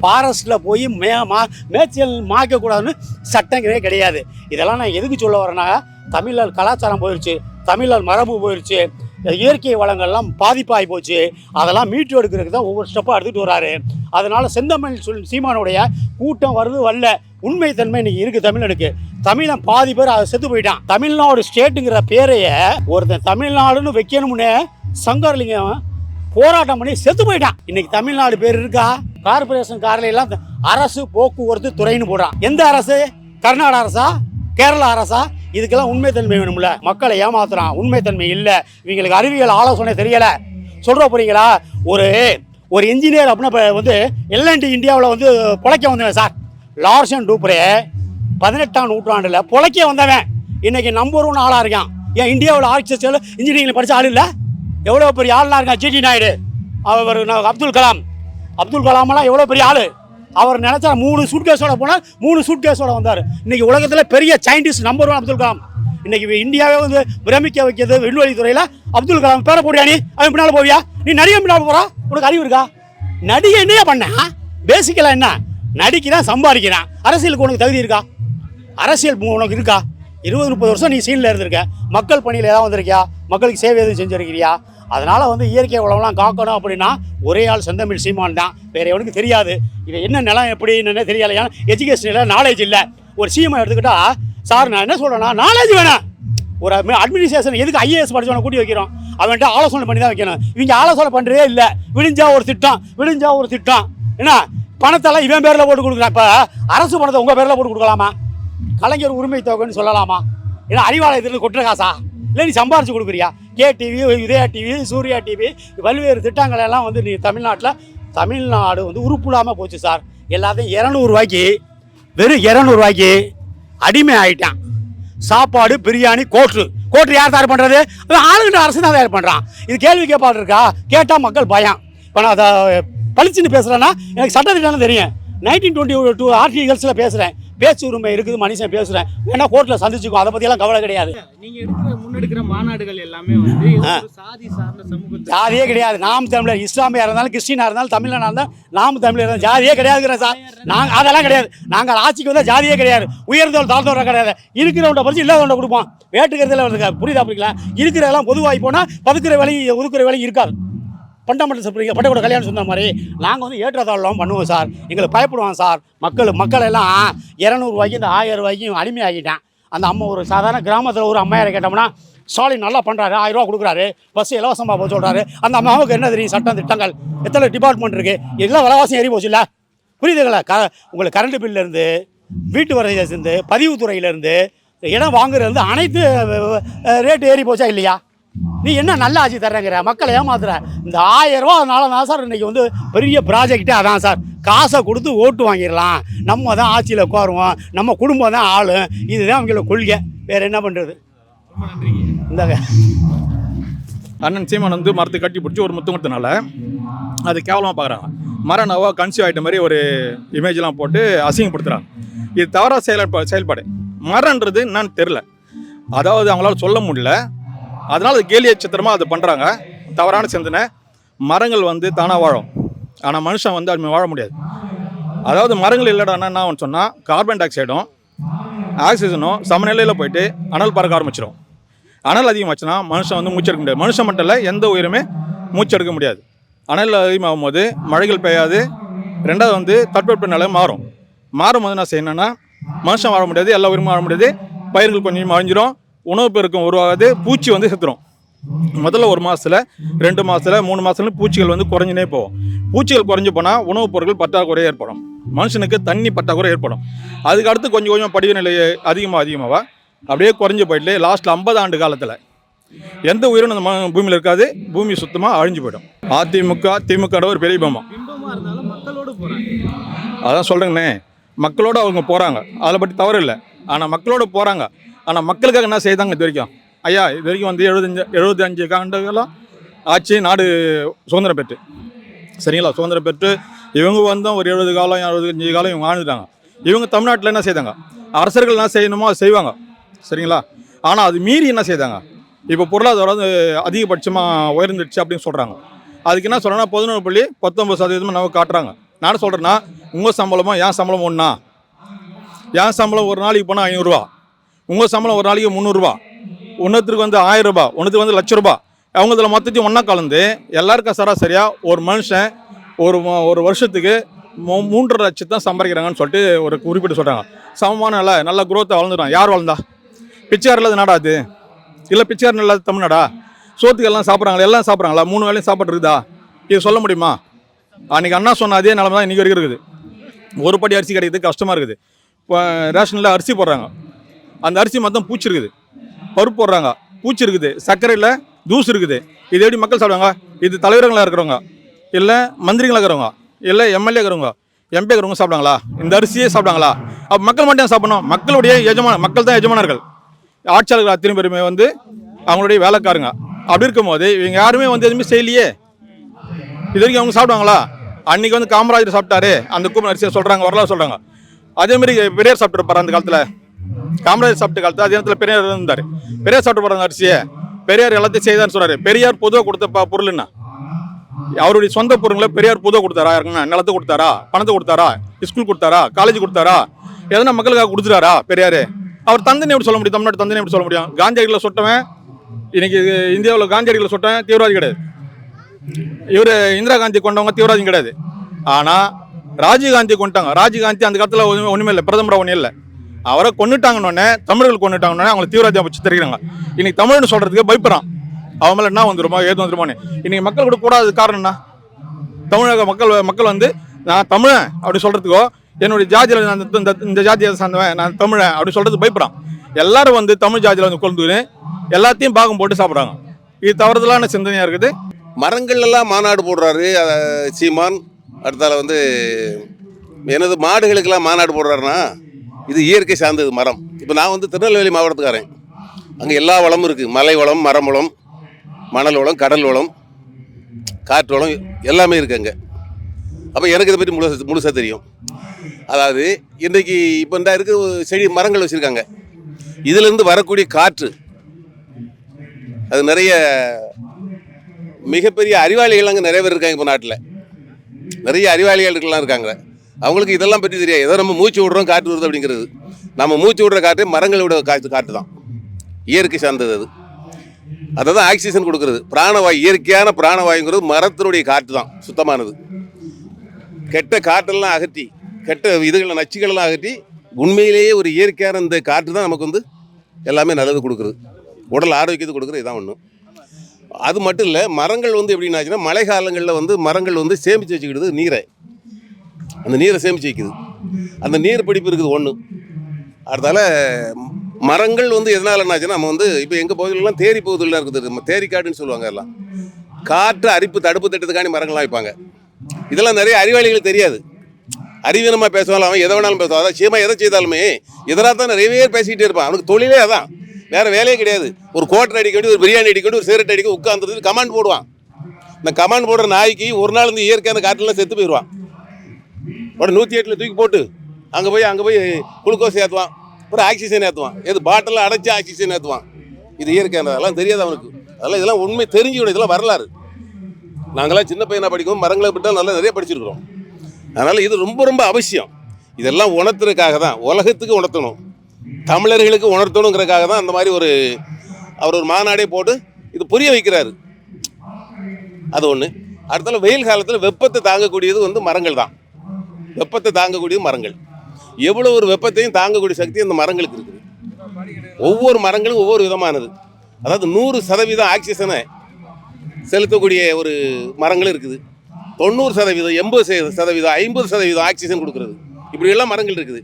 ஃபாரஸ்ட்டில் போய் மே மா மேய்ச்சல் மாய்க்கக்கூடாதுன்னு சட்டங்களே கிடையாது. இதெல்லாம் நான் எதுக்கு சொல்ல வரேன்னா தமிழர் கலாச்சாரம் போயிடுச்சு தமிழர் மரபு போயிடுச்சு இயற்கை வளங்கள்லாம் பாதிப்பாகி போச்சு. அதெல்லாம் மீட்டு எடுக்கிறதுக்கு தான் ஒவ்வொரு ஸ்டெப்பாக எடுத்துகிட்டு வராரு. அதனால் செந்தமிழ் சொல் சீமானுடைய கூட்டம் வருது வரல உண்மை தன்மை இன்னைக்கு இருக்குது தமிழனுக்கு. தமிழன் பாதி பேர் அதை செத்து போயிட்டான். தமிழ்நாடு ஸ்டேட்டுங்கிற பேரைய ஒருத்தன் தமிழ்நாடுன்னு வைக்கணும்னு சங்கர்லிங்கம் போராட்டம் பண்ணி செத்து போயிட்டான். இன்னைக்கு தமிழ்நாடு பேர் இருக்கா? கார்பரேஷன் காரில் எல்லாம் அரசு போக்குவரத்து துறைன்னு போடுறான். எந்த அரசு? கர்நாடக அரசா? கேரளா அரசா? இதுக்கெல்லாம் உண்மைத்தன்மை வேணும்ல. மக்களை ஏமாத்துறான். உண்மைத்தன்மை இல்லை. இவங்களுக்கு அறிவியல் ஆலோசனை தெரியல. சொல்ற போறீங்களா ஒரு ஒரு இன்ஜினியர் அப்படின்னா இப்போ வந்து எல்என்டி இந்தியாவில் வந்து பிழைக்க வந்தவன் சார். லார்சன் டூப்ரே பதினெட்டாம் நூற்றாண்டில் பிழைக்க வந்தவன். இன்னைக்கு நம்பர் ஒன் ஆளாக இருக்கான். ஏன் இந்தியாவில் ஆர்கிடெக்சர் இன்ஜினியரிங் படித்த ஆள் இல்லை? எவ்வளோ பெரிய ஆள்லாம் இருக்கான்? ஜிடி நாயுடு. அவர் நான் அப்துல் கலாம். அப்துல் கலாமெல்லாம் எவ்வளோ பெரிய ஆள்? அவர் நினச்சா மூணு சூட்கேஸோட போனால் மூணு சூட்கேஸோட வந்தார். இன்னைக்கு உலகத்தில் பெரிய scientist number one Abdul Kalam. இன்னைக்கு இந்தியாவே வந்து பிரமிக்க வைக்கிறது விண்வெளி துறையில் அப்துல் கலாம். பேர போடியா நீ? அவன் பின்னால் போவியா? நீ நடிகை பின்னால் போறா? உனக்கு அறிவு இருக்கா? நடிகை என்னையா பண்ண? பேசிக்கலாம் என்ன? நடிக்கிறான் சம்பாதிக்கிறான். அரசியலுக்கு உனக்கு தகுதி இருக்கா? அரசியல் உனக்கு இருக்கா? இருபது முப்பது வருஷம் நீ சீனில் இருந்திருக்க. மக்கள் பணியில் ஏதாவது வந்திருக்கியா? மக்களுக்கு சேவை எதுவும் செஞ்சிருக்கிறியா? அதனால் வந்து இயற்கை உழவுலாம் காக்கணும் அப்படின்னா ஒரே ஆள் செந்தமிழ் சீமான் தான். வேறு எவனுக்கு தெரியாது. இது என்ன நிலம் எப்படி என்னன்னே தெரியல. ஏன்னா எஜுகேஷன் இல்லை நாலேஜ் இல்லை. ஒரு சீமான் எடுத்துக்கிட்டா சார் நான் என்ன சொல்கிறேன்னா நாலேஜ் வேணாம். ஒரு அட்மினிஸ்ட்ரேஷன் எதுக்கு ஐஏஎஸ் படிச்சவனை கூட்டி வைக்கிறோம்? அவன்கிட்ட ஆலோசனை பண்ணி தான் வைக்கணும். இவங்க ஆலோசனை பண்ணுறதே இல்லை. விழிஞ்சா ஒரு திட்டம் விழிஞ்சா ஒரு திட்டம். என்ன? பணத்தெல்லாம் இவன் பேரில் போட்டு கொடுக்குறான். இப்போ அரசு பணத்தை உங்கள் பேரில் போட்டு கொடுக்கலாமா? கலைஞர் உரிமை தொகைன்னு சொல்லலாமா? ஏன்னா அறிவாலயத்திலிருந்து கொட்டுற காசா? இல்லை நீ சம்பாரிச்சு கொடுக்குறியா? K TV Udaya TV Surya TV பல்வேறு திட்டங்கள் எல்லாம் வந்து நீ தமிழ்நாட்டில் தமிழ்நாடு வந்து உருப்புடாமல் போச்சு சார். எல்லாத்தையும் இரநூறுவாய்க்கு வெறும் இரநூறுவாய்க்கு அடிமை ஆகிட்டான் சாப்பாடு பிரியாணி கோட்ரு கோட்ரு யார் தயார் பண்ணுறது ஆளுகிட்ட அரசு தான் தயார் பண்ணுறான் இது கேள்வி கேட்பாடு இருக்கா கேட்டால் மக்கள் பயம். இப்போ நான் அதை பளிச்சுன்னு பேசுகிறேன்னா எனக்கு சட்டத்திட்டம் தெரியும். நைன்டீன் டுவெண்ட்டி டூ ஆர்டிகல்ஸில் பேசுகிறேன் பேச்சு உரிமை இருக்குது மனுஷன் பேசுகிறேன் வேணா கோர்ட்டில் சந்திச்சுக்கோ அதை பற்றியெல்லாம் கவலை கிடையாது. நீங்க எடுக்கிற முன்னெடுக்கிற மாநாடுகள் எல்லாமே வந்து சாதி சார்ந்த ஜாதியே கிடையாது. நாம் தமிழர் இஸ்லாமியா இருந்தாலும் கிறிஸ்டினா இருந்தாலும் தமிழனா இருந்தாலும் நாம் தமிழர் இருந்தாலும் ஜாதியே கிடையாதுங்கிற சார் நாங்கள் அதெல்லாம் கிடையாது. நாங்கள் ஆட்சிக்கு வந்தால் ஜாதியே கிடையாது. உயர்ந்தவர் தாழ்ந்தவர் கிடையாது. இருக்கிறவன்ட பறிச்சு இல்லாதவன்ட கொடுப்போம் வேட்டுக்கிறதுல புரியுதா புரியல? இருக்கிறதெல்லாம் பொதுவாகி போனால் பதுக்கிற வேலையும் ஒதுக்குற வேலையும் இருக்காது. பண்டமட்டம் சாப்பிட்றீங்க பட்டக்கூட கல்யாணம் சொன்ன மாதிரி நாங்கள் வந்து ஏற்றத்தாழ்லாம் பண்ணுவோம் சார். எங்களுக்கு பயப்படுவாங்க சார். மக்கள் மக்கள் எல்லாம் இரநூறுவாய்க்கு இந்த ஆயிரம் ரூபாய்க்கும் அடிமையாகிட்டான். அந்த அம்மா ஒரு சாதாரண கிராமத்தில் ஒரு அம்மையாரை கேட்டோம்னா ஸ்டாலின் நல்லா பண்ணுறாரு ஆயிரம் ரூபா கொடுக்குறாரு. பஸ் இலவசமாக போக சொல்கிறாரு அந்த அம்மாவுக்கு என்ன தெரியும்? சட்டம் திட்டங்கள். எத்தனை டிபார்ட்மெண்ட் இருக்குது எல்லாம் விலவாசம் ஏறி போச்சு இல்லை? புரியுதுங்களா? க உங்களுக்கு கரண்ட் பில்லேருந்து வீட்டு வரையிலேருந்து பதிவுத்துறையிலேருந்து இடம் வாங்குறதுலேருந்து அனைத்து ரேட்டு ஏறி போச்சா இல்லையா? நீ என்ன நல்ல ஆட்சி தர்றங்கிற? மக்களை ஏமாத்துற? இந்த ஆயிரம் ரூபா அதனால தான் சார் இன்னைக்கு வந்து பெரிய ப்ராஜெக்டே அதான் சார். காசை கொடுத்து ஓட்டு வாங்கிடலாம். நம்ம தான் ஆட்சியில் உட்காருவோம். நம்ம குடும்பம் தான் ஆளு. இதுதான் அவங்களோட கொள்கை. வேறு என்ன பண்ணுறது இந்த இந்தாங்க அண்ணன் சீமான் வந்து மரத்தை கட்டி பிடிச்சி ஒரு முத்தம் கொடுத்தனால அது கேவலமாக பார்க்குறாங்க மரம் நவா கன்சியூவ் ஆகிட்ட மாதிரி ஒரு இமேஜ்லாம் போட்டு அசிங்கப்படுத்துகிறாங்க இது தவறாக செயல்பா செயல்பாடு. மரன்றது என்னன்னு தெரில அதாவது அவங்களால சொல்ல முடியல. அதனால் அது கேலிய சித்திரமாக அது பண்ணுறாங்க தவறான சிந்தனை. மரங்கள் வந்து தானாக வாழும். ஆனால் மனுஷன் வந்து அது வாழ முடியாது. அதாவது மரங்கள் இல்லைடா என்ன சொன்னால் கார்பன் டை ஆக்சைடும் ஆக்சிஜனும் சமநிலையில் போயிட்டு அனல் பறக்க ஆரம்பிச்சிடும் அனல் அதிகமாச்சுன்னா மனுஷன் வந்து மூச்செடுக்க முடியாது. மனுஷன் மட்டும் இல்லை எந்த உயிருமே மூச்செடுக்க முடியாது. அனல் அதிகமாகும் போது மழைகள் பெய்யாது. ரெண்டாவது வந்து தட்பவெப்ப நிலை மாறும். மாறும் போது நான் செய்யணும்னா மனுஷன் வாழ முடியாது எல்லா உயிரும் வாழ முடியாது. பயிர்கள் கொஞ்சம் அழிஞ்சிரும். உணவு பெருக்கம் உருவாகாது பூச்சி வந்து செத்துரும். முதல்ல ஒரு மாதத்தில் ரெண்டு மாதத்தில் மூணு மாதத்துல பூச்சிகள் வந்து குறைஞ்சினே போகும். பூச்சிகள் குறைஞ்சி போனால் உணவுப் பொருட்கள் பற்றாக்குறை ஏற்படும். மனுஷனுக்கு தண்ணி பற்றாக்குறை ஏற்படும். அதுக்கு அடுத்து கொஞ்சம் கொஞ்சம் படிவு நிலை அதிகமாக அதிகமாக அப்படியே குறைஞ்சி போயிட்டு லாஸ்ட்டில் ஐம்பது ஆண்டு காலத்தில். எந்த உயிரினம் அந்த பூமியில் இருக்காது பூமி சுத்தமாக அழிஞ்சு போயிடும். அதிமுக திமுக ஒரு பெரிய பம்பம். அதான் சொல்கிறேங்கண்ணே மக்களோட அவங்க போகிறாங்க அதை பற்றி தவறு இல்லை. ஆனால் மக்களோட போகிறாங்க ஆனால் மக்களுக்காக என்ன செய்தாங்க இது வரைக்கும்? ஐயா இது வரைக்கும் வந்து எழுபத்தஞ்சு எழுபத்தஞ்சு ஆண்டுகளாக ஆட்சி நாடு சுதந்திரம் பெற்று. சரிங்களா? சுதந்திரம் பெற்று இவங்க வந்தோம் ஒரு எழுபது காலம் எழுபத்தஞ்சு காலம் இவங்க ஆண்டுட்டாங்க. இவங்க தமிழ்நாட்டில் என்ன செய்தாங்க? அரசர்கள் என்ன செய்யணுமோ அதை செய்வாங்க. சரிங்களா? ஆனால் அது மீறி என்ன செய்தாங்க? இப்போ பொருளாதாரம் வந்து அதிகபட்சமாக உயர்ந்துடுச்சு அப்படின்னு சொல்கிறாங்க அதுக்கு என்ன சொல்கிறேன்னா பதினொன்று புள்ளி பத்தொம்பது சதவீதமாக நம்ம காட்டுறாங்க. நான் சொல்கிறேன்னா உங்கள் சம்பளமாக என் சம்பளம் ஒன்றா என் சம்பளம் ஒரு நாளைக்கு போனால் ஐநூறுரூவா உங்கள் சம்பளம் ஒரு நாளைக்கு முந்நூறுரூவா ஒன்றுத்துக்கு வந்து ஆயிரம் ரூபாய் ஒன்றுத்துக்கு வந்து லட்ச ரூபா. அவங்க இதில் மொத்தத்தையும் ஒன்றா கலந்து எல்லாருக்கும் சராசரியாக ஒரு மனுஷன் ஒரு ஒரு வருஷத்துக்கு மூ- மூன்றரை லட்சம் தான் சம்பாதிக்கிறாங்கன்னு சொல்லிட்டு ஒரு குறிப்பிட்டு சொல்கிறாங்க சமமான நல்ல நல்ல குரோத்தை வளர்ந்துடும் யார் வளர்ந்தா பிச்சைக்கார் இல்லாத நாடா அது? இல்லை பிச்சைக்காரன் இல்லாத தமிழ்நாடா சோத்துக்கு எல்லாம் சாப்பிட்றாங்களா? எல்லாம் சாப்பிட்றாங்களா? மூணு வேலையும் சாப்பாடு இருக்குதா இது சொல்ல முடியுமா? அன்றைக்கி அண்ணா சொன்ன அதே நிலமை தான் இன்றைக்கி வரைக்கும் இருக்குது. ஒரு படி அரிசி கிடைக்கிறது கஷ்டமாக இருக்குது. இப்போ ரேஷனில் அரிசி போடுறாங்க. அந்த அரிசி மொத்தம் பூச்சி இருக்குது பருப்பு போடுறாங்க. பூச்சி இருக்குது சர்க்கரையில் தூசு இருக்குது. இது எப்படி மக்கள் சாப்பிடுவாங்க? இது தலைவர்களாக இருக்கிறவங்க இல்லை மந்திரிகளாக இருக்கிறவங்க இல்லை எம்எல்ஏ இருக்கிறவங்க எம்பி இருக்கிறவங்க சாப்பிடுவாங்களா? இந்த அரிசியே சாப்பிடுவாங்களா? அப்போ மக்கள் மட்டும் ஏன் சாப்பிடணும்? மக்களுடைய எஜமான மக்கள் தான் எஜமானர்கள். ஆட்சியாளர்கள் அத்தனை பேருமே வந்து அவங்களுடைய வேலைக்காரங்க. அப்படி இருக்கும்போது இவங்க யாருமே வந்து எதுவுமே செய்யலையே. இது வரைக்கும் அவங்க சாப்பிடுவாங்களா? அன்றைக்கி வந்து காமராஜர் சாப்பிட்டாரு. அந்த கூப்பன் அரிசியை சொல்கிறாங்க வரலாறு சொல்கிறாங்க அதேமாரி பெரியார் சாப்பிட்டுருப்பார் அந்த காலத்தில். காமராஜர் சாப்பிட்ட காலத்தில் அதே நேரத்தில் பெரியார் இருந்தார். பெரியார் சாப்பிட்டு போகிறாங்க அரிசியை. பெரியார் எல்லாத்தையும் செய்தான்னு சொல்றாரு பெரியார் பொதுவாக கொடுத்த ப- பொருள் என்ன? அவருடைய சொந்த பொருளில் பெரியார் பொதுவாக கொடுத்தாரா? யாருக்குன்னா நிலத்தை கொடுத்தாரா? பணத்தை கொடுத்தாரா? ஸ்கூல் கொடுத்தாரா? காலேஜ் கொடுத்தாரா? எதனா மக்களுக்காக கொடுத்துட்டாரா பெரியார்? அவர் தந்தனை எப்படி சொல்ல முடியும்? தமிழ்நாடு தந்தனை எப்படி சொல்ல முடியும்? காந்தியடிகளை சுட்டவன் இன்னைக்கு இந்தியாவில் காந்தியடிகளை சுட்டவன் தீவிரவாதி கிடையாது. இவர் இந்திரா காந்தி கொண்டவங்க தீவிரவாதி கிடையாது. ஆனால் ராஜீவ்காந்தி கொண்டாங்க ராஜீவ்காந்தி அந்த காலத்தில் ஒன்றுமே ஒன்றுமே இல்லை. பிரதமராக ஒன்றும் இல்லை. அவரை கொண்டுட்டாங்கன்னொடனே தமிழர்கள் கொண்டுட்டாங்கன்னே அவங்களை தீவிரவாதியாக வச்சு தெரிகிறாங்க இன்னைக்கு தமிழ்னு சொல்கிறதுக்கு பயப்படுறான். அவன் மேலே என்ன வந்துருமா ஏது வந்துருமான்னு. இன்னைக்கு மக்கள் கூட கூடாது காரணம்னா தமிழக மக்கள் மக்கள் வந்து நான் தமிழன் அப்படி சொல்கிறதுக்கோ என்னுடைய ஜாதியில் நான் இந்த- இந்த ஜாதியை சார்ந்தவன் நான் தமிழன் அப்படி சொல்கிறது பயப்படுறான். எல்லாரும் வந்து தமிழ் ஜாதியில் வந்து கொண்டு எல்லாத்தையும் பாகம் போட்டு சாப்பிட்றாங்க. இது தவறுதலான சிந்தனையாக இருக்குது. மரங்கள் எல்லாம் மாநாடு போடுறாரு சீமான் அடுத்தால வந்து எனது மாடுகளுக்கெல்லாம் மாநாடு போடுறாருன்னா இது இயற்கை சார்ந்தது மரம். இப்போ நான் வந்து திருநெல்வேலி மாவட்டத்துக்காரன். அங்கே எல்லா வளமும் இருக்குது மலை வளம் மரம் வளம் மணல் வளம் கடல் வளம் காற்று வளம் எல்லாமே இருக்குது அங்கே. அப்போ எனக்கு இதை பற்றி முழுசா முழுசாக தெரியும். அதாவது இன்றைக்கி இப்போ இந்த இருக்க செடி மரங்கள் வச்சுருக்காங்க. இதிலிருந்து வரக்கூடிய காற்று அது நிறைய மிகப்பெரிய அறிவாளிகள் அங்கே நிறைய பேர் இருக்காங்க இப்போ நாட்டில். நிறைய அறிவாளிகள்லாம் இருக்காங்க. அவங்களுக்கு இதெல்லாம் பற்றி தெரியாது. ஏதோ நம்ம மூச்சு விடுறோம் காற்று வருது அப்படிங்கிறது. நம்ம மூச்சு விடுற காற்று மரங்களோட காற்று காற்று தான். இயற்கை சார்ந்தது அது. அதை தான் ஆக்சிஜன் கொடுக்குறது. பிராணவாயு இயற்கையான பிராணவாயுங்கிறது மரத்தினுடைய காற்று தான் சுத்தமானது. கெட்ட காற்றெல்லாம் அகற்றி கெட்ட இதுகளை நச்சுகளெல்லாம் அகற்றி உண்மையிலேயே ஒரு இயற்கையான இந்த காற்று தான் நமக்கு வந்து எல்லாமே நல்லது கொடுக்குறது உடல் ஆரோக்கியத்தை கொடுக்குறது இதான் ஒன்று அது மட்டும் இல்லை மரங்கள் வந்து எப்படின்னாச்சுன்னா மழை காலங்களில் வந்து மரங்கள் வந்து சேமித்து வச்சுக்கிடுது நீரை. அந்த நீரை சேமித்து வைக்குது. அந்த நீர் பிடிப்பு இருக்குது ஒன்று அதனால் மரங்கள் வந்து எதனால் என்னாச்சுன்னா நம்ம வந்து இப்போ எங்கள் பகுதியிலலாம் தேரி பகுதியிலாம் இருக்குது நம்ம தேரிக்காடுன்னு சொல்லுவாங்க எல்லாம். காற்று அரிப்பு தடுப்பு திட்டத்துக்காண்டி மரங்கள்லாம் வைப்பாங்க. இதெல்லாம் நிறைய அறிவாளிகள் தெரியாது. அறிவீனமாக பேசுவாலும் அவன் எதை வேணாலும் பேசுவான். அதான் சீமா எதை செய்தாலுமே எதிராக தான் நிறைய பேர் பேசிக்கிட்டே இருப்பான். அவனுக்கு தொழிலே அதான். வேறு வேலையே கிடையாது. ஒரு கோட்டர் அடிக்க வேண்டி ஒரு பிரியாணி அடிக்க வேண்டி ஒரு சிகரெட் அடிக்க உட்காந்துருந்து கமாண்ட் போடுவான். இந்த கமாண்ட் போடுற நாய்க்கு ஒரு நாள் இந்த இயற்கையான காட்டிலாம் செத்து போயிடுவான். உடனே நூற்றி எட்டில் தூக்கி போட்டு. அங்கே போய் அங்கே போய் குளுக்கோஸ் ஏற்றுவான் அப்புறம் ஆக்சிஜன் ஏற்றுவான் எது பாட்டிலில் அடைச்சி ஆக்சிஜன் ஏற்றுவான் இது இயற்கையானது அதெல்லாம் தெரியாது அவனுக்கு. அதெல்லாம் இதெல்லாம் உண்மை தெரிஞ்சுக்கணும் இதெல்லாம் வரலாறு. நாங்களாம் சின்ன பையனாக படிக்கும் மரங்களை விட்டால் நல்லா நிறைய படிச்சிருக்கிறோம். அதனால் இது ரொம்ப ரொம்ப அவசியம். இதெல்லாம் உணர்த்துறதுக்காக தான். உலகத்துக்கு உணர்த்தணும். தமிழர்களுக்கு உணர்த்தணுங்கிறதுக்காக தான் அந்த மாதிரி ஒரு அவர் ஒரு மாநாடே போட்டு இது புரிய வைக்கிறாரு. அது ஒன்று அடுத்தால வெயில் காலத்தில் வெப்பத்தை தாங்கக்கூடியது வந்து மரங்கள் தான். வெப்பத்தை தாங்கக்கூடிய மரங்கள். எவ்வளோ ஒரு வெப்பத்தையும் தாங்கக்கூடிய சக்தி அந்த மரங்களுக்கு இருக்குது. ஒவ்வொரு மரங்களும் ஒவ்வொரு விதமானது. அதாவது நூறு சதவீதம் ஆக்சிஜனை செலுத்தக்கூடிய ஒரு மரங்கள் இருக்குது. தொண்ணூறு சதவீதம் எண்பது சதவீதம் ஐம்பது சதவீதம் ஆக்சிஜன் கொடுக்குறது. இப்படியெல்லாம் மரங்கள் இருக்குது.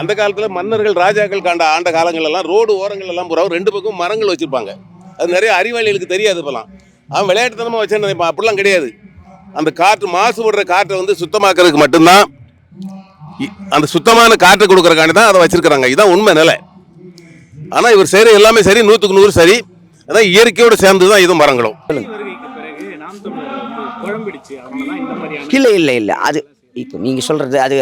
அந்த காலத்தில் மன்னர்கள் ராஜாக்கள் காண்ட ஆண்ட காலங்களெல்லாம் ரோடு ஓரங்கள் எல்லாம் பூரா ரெண்டு பக்கம் மரங்கள் வச்சுருப்பாங்க. அது நிறைய அறிவாளிகளுக்கு தெரியாது இப்போலாம் அவன் விளையாட்டுத்தனமாக வச்சேன்னு நினைப்பான். அப்படிலாம் கிடையாது. அந்த காற்று மாசுபடுற காற்றை வந்து சுத்தமாக்குறதுக்கு மட்டும்தான் அந்த சுத்தமான காற்றை கொடுக்குறக்காண்டி தான் அதை வச்சிருக்கிறாங்க. இதுதான் உண்மை நிலை. ஆனால் இவர் சரி எல்லாமே சரி நூற்றுக்கு நூறு சரி. அதான் இயற்கையோடு சேர்ந்து தான் இதுவும் மரங்களும் இல்லை இல்லை இல்லை. அது இப்போ நீங்கள் சொல்கிறது அது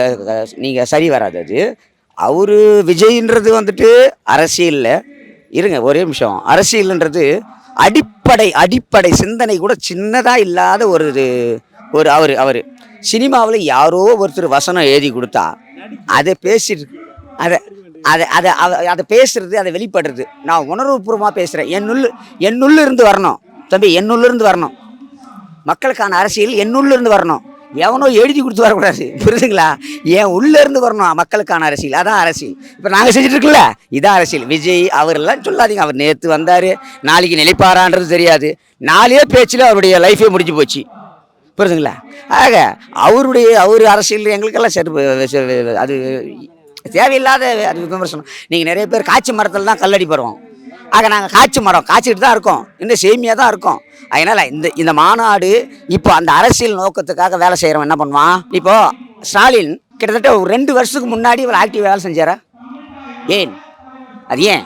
நீங்கள் சரி வராது அது. அவர் விஜய்ன்றது வந்துட்டு அரசியலில். இருங்க ஒரே நிமிஷம். அரசியல்ன்றது அடிப்படை அடிப்படை சிந்தனை கூட சின்னதாக இல்லாத ஒரு இது- ஒரு அவர் அவர். சினிமாவில் யாரோ ஒருத்தர் வசனம் எழுதி கொடுத்தா அதை பேசிட்டு அதை அதை அதை அதை- அதை பேசுறது அதை வெளிப்படுறது. நான் உணர்வுபூர்வமாக பேசுகிறேன் என்னுள் என்னுள்ள இருந்து வரணும். தம்பி என்னுள்ளிருந்து வரணும். மக்களுக்கான அரசியல் என்னுள்ளிருந்து வரணும். எவனோ எழுதி கொடுத்து வரக்கூடாது. புரியுதுங்களா என் உள்ளேருந்து வரணும் மக்களுக்கான அரசியல். அதான் அரசியல். இப்போ நாங்கள் செஞ்சுட்டு இருக்கல இதான் அரசியல். விஜய் அவரெல்லாம் சொல்லாதீங்க. அவர் நேற்று வந்தார். நாளைக்கு நிலைப்பாரான்றது தெரியாது. நாளே பேச்சில் அவருடைய லைஃபே முடிஞ்சு போச்சு. புரியுதுங்களா ஆக அவருடைய அவர் அரசியல் எங்களுக்கெல்லாம் செருப்பு அது தேவையில்லாத அது விமர்சனம். நீங்கள் நிறைய பேர் காய்ச்சி மரத்தில் தான் கல்லடி பருவோம் ஆக நாங்கள் காய்ச்சி மரம் காய்ச்சிட்டு தான் இருக்கோம். இன்னும் சேமியாக தான் இருக்கோம். அதனால் இந்த இந்த மாநாடு இப்போ அந்த அரசியல் நோக்கத்துக்காக வேலை செய்கிறவன் என்ன பண்ணுவான்? இப்போது ஸ்டாலின் கிட்டத்தட்ட ஒரு ரெண்டு வருஷத்துக்கு முன்னாடி இவர் ஆக்டிவ் வேலை செஞ்சாரா? ஏன்? அது ஏன்?